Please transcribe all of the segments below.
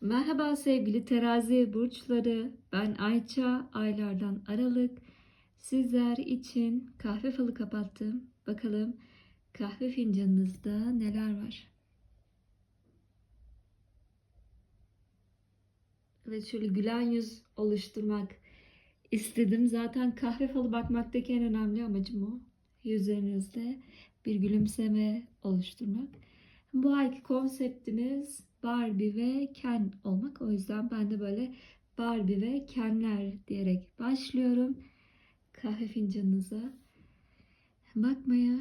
Merhaba sevgili terazi burçları. Ben Ayça. Aylardan Aralık. Sizler için kahve falı kapattım. Bakalım kahve fincanınızda neler var? Evet şöyle gülen yüz oluşturmak istedim. Zaten kahve falı bakmaktaki en önemli amacım o. Yüzlerinizde bir gülümseme oluşturmak. Bu ayki konseptimiz Barbie ve Ken olmak. O yüzden ben de böyle Barbie ve Kenler diyerek başlıyorum. Kahve fincanınıza bakmaya.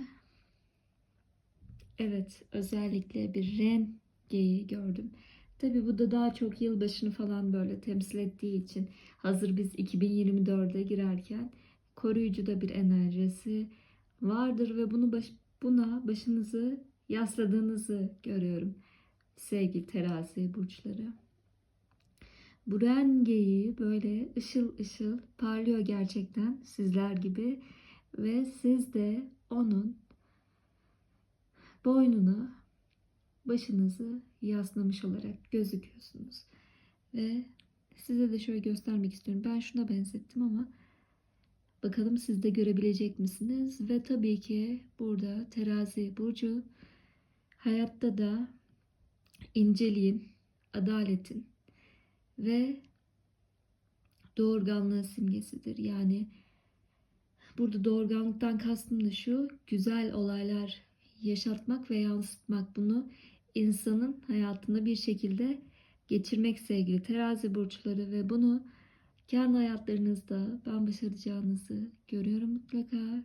Evet, özellikle bir rengeyi gördüm. Tabii bu da daha çok yılbaşını falan böyle temsil ettiği için hazır biz 2024'e girerken koruyucu da bir enerjisi vardır ve bunu baş, buna başınızı yasladığınızı görüyorum sevgili terazi burçları. Bu rengeyi böyle ışıl ışıl parlıyor gerçekten sizler gibi ve siz de onun boynuna başınızı yaslamış olarak gözüküyorsunuz. Ve size de şöyle göstermek istiyorum. Ben şuna benzettim ama bakalım siz de görebilecek misiniz? Ve tabii ki burada terazi burcu hayatta da inceliğin, adaletin ve doğurganlığı simgesidir. Yani burada doğurganlıktan kastım da şu, güzel olaylar yaşatmak ve yansıtmak bunu insanın hayatında bir şekilde geçirmek sevgili terazi burçları ve bunu kendi hayatlarınızda ben başaracağınızı görüyorum mutlaka.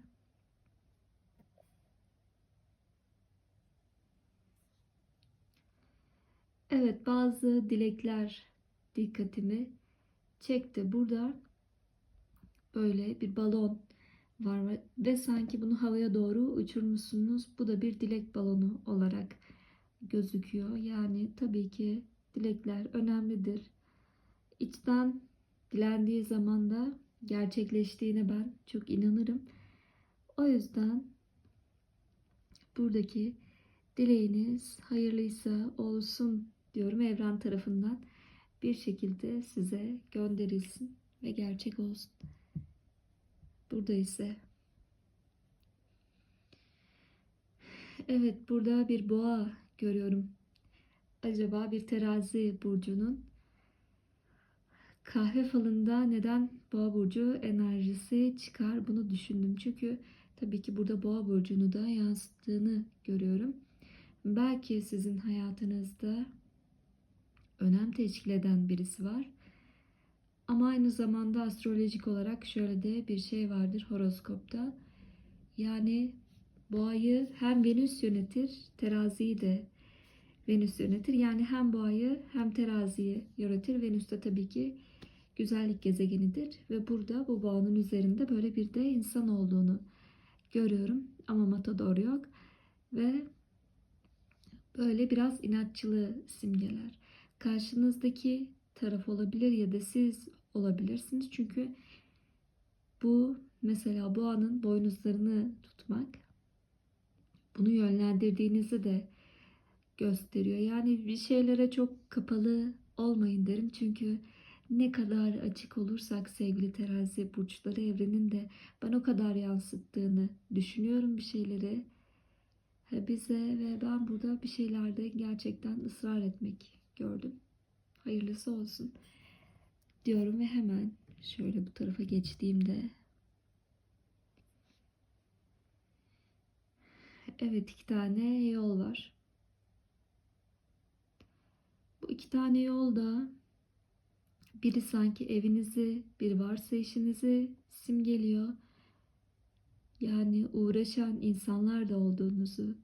Evet bazı dilekler dikkatimi çekti. Burada böyle bir balon var ve sanki bunu havaya doğru uçurmuşsunuz. Bu da bir dilek balonu olarak gözüküyor. Yani tabii ki dilekler önemlidir. İçten dilendiği zaman da gerçekleştiğine ben çok inanırım. O yüzden buradaki dileğiniz hayırlıysa olsun diyorum evren tarafından bir şekilde size gönderilsin ve gerçek olsun. Burada ise Evet burada bir boğa görüyorum. Acaba bir terazi burcunun kahve falında neden boğa burcu enerjisi çıkar bunu düşündüm. Çünkü tabii ki burada boğa burcunu da yansıttığını görüyorum. Belki sizin hayatınızda önem teşkil eden birisi var. Ama aynı zamanda astrolojik olarak şöyle de bir şey vardır horoskopta. Yani boğayı hem Venüs yönetir, teraziyi de Venüs yönetir. Yani hem boğayı hem teraziyi yönetir. Venüs de tabii ki güzellik gezegenidir. Ve burada bu boğanın üzerinde böyle bir de insan olduğunu görüyorum. Ama matador yok. Ve böyle biraz inatçılığı simgeler. Karşınızdaki taraf olabilir ya da siz olabilirsiniz. Çünkü bu mesela boğanın boynuzlarını tutmak bunu yönlendirdiğinizi de gösteriyor. Yani bir şeylere çok kapalı olmayın derim. Çünkü ne kadar açık olursak sevgili terazi burçları evrenin de ben o kadar yansıttığını düşünüyorum bir şeyleri bize ve ben burada bir şeylerde gerçekten ısrar etmek gördüm. Hayırlısı olsun diyorum ve hemen şöyle bu tarafa geçtiğimde evet iki tane yol var. Bu iki tane yolda biri sanki evinizi, bir varsa işinizi simgeliyor. Yani uğraşan insanlar da olduğunuzu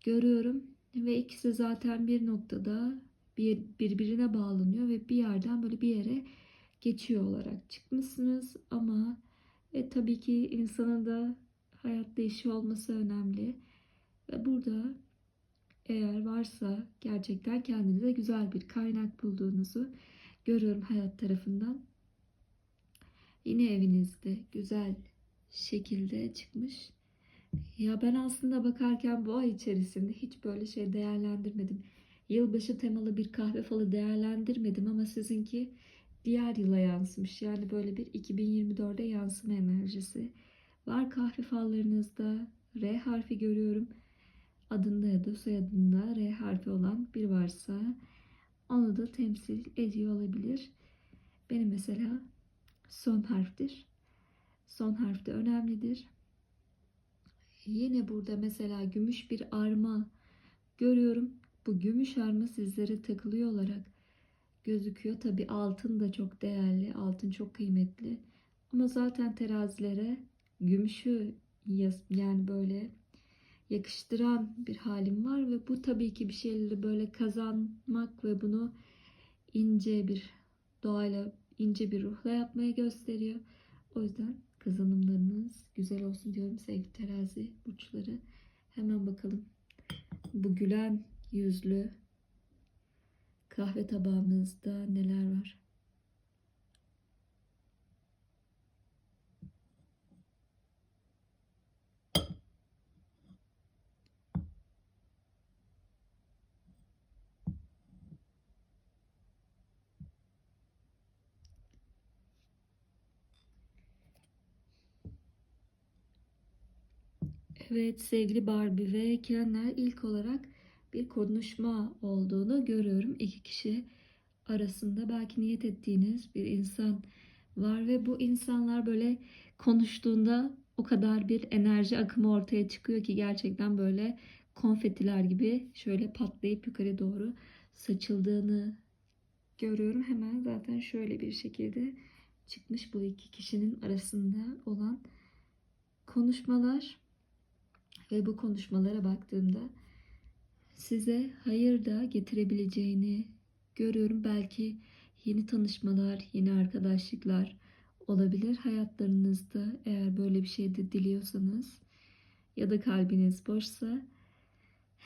görüyorum ve ikisi zaten bir noktada bir birbirine bağlanıyor ve bir yerden böyle bir yere geçiyor olarak çıkmışsınız ama e, tabii ki insanın da hayatta işi olması önemli ve burada eğer varsa gerçekten kendinize güzel bir kaynak bulduğunuzu görüyorum hayat tarafından. Yine evinizde güzel şekilde çıkmış. Ya ben aslında bakarken bu ay içerisinde hiç böyle şey değerlendirmedim. Yılbaşı temalı bir kahve falı değerlendirmedim ama sizinki diğer yıla yansımış. Yani böyle bir 2024'e yansıma enerjisi var kahve fallarınızda. R harfi görüyorum. Adında ya da soyadında R harfi olan bir varsa onu da temsil ediyor olabilir. Benim mesela son harftir. Son harf de önemlidir. Yine burada mesela gümüş bir arma görüyorum. Bu gümüş arma sizlere takılıyor olarak gözüküyor. Tabi altın da çok değerli. Altın çok kıymetli. Ama zaten terazilere gümüşü yani böyle yakıştıran bir halim var ve bu tabii ki bir şeyleri böyle kazanmak ve bunu ince bir doğayla ince bir ruhla yapmaya gösteriyor. O yüzden kazanımlarınız güzel olsun diyorum sevgili terazi burçları. Hemen bakalım bu gülen yüzlü kahve tabağımızda neler var? Evet sevgili Barbie ve Kenler ilk olarak bir konuşma olduğunu görüyorum. İki kişi arasında belki niyet ettiğiniz bir insan var ve bu insanlar böyle konuştuğunda o kadar bir enerji akımı ortaya çıkıyor ki gerçekten böyle konfetiler gibi şöyle patlayıp yukarı doğru saçıldığını görüyorum. Hemen zaten şöyle bir şekilde çıkmış bu iki kişinin arasında olan konuşmalar ve bu konuşmalara baktığımda size hayır da getirebileceğini görüyorum. Belki yeni tanışmalar, yeni arkadaşlıklar olabilir hayatlarınızda eğer böyle bir şey de diliyorsanız ya da kalbiniz boşsa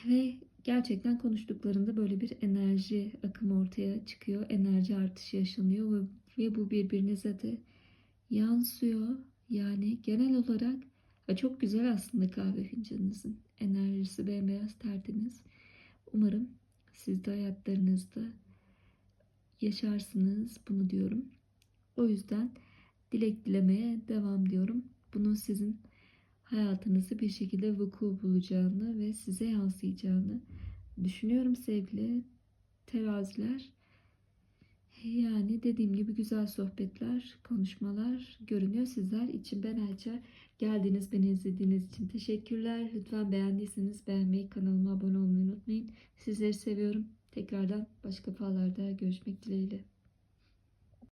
ve gerçekten konuştuklarında böyle bir enerji akımı ortaya çıkıyor. Enerji artışı yaşanıyor ve, ve bu birbirinize de yansıyor. Yani genel olarak çok güzel aslında kahve fincanınızın enerjisi bembeyaz tertemiz. Umarım siz de hayatlarınızda yaşarsınız bunu diyorum. O yüzden dilek dilemeye devam diyorum. Bunun sizin hayatınızı bir şekilde vuku bulacağını ve size yansıyacağını düşünüyorum sevgili teraziler. Yani dediğim gibi güzel sohbetler, konuşmalar görünüyor sizler için. Ben Ayça. Geldiğiniz, beni izlediğiniz için teşekkürler. Lütfen beğendiyseniz beğenmeyi, kanalıma abone olmayı unutmayın. Sizleri seviyorum. Tekrardan başka falarda görüşmek dileğiyle.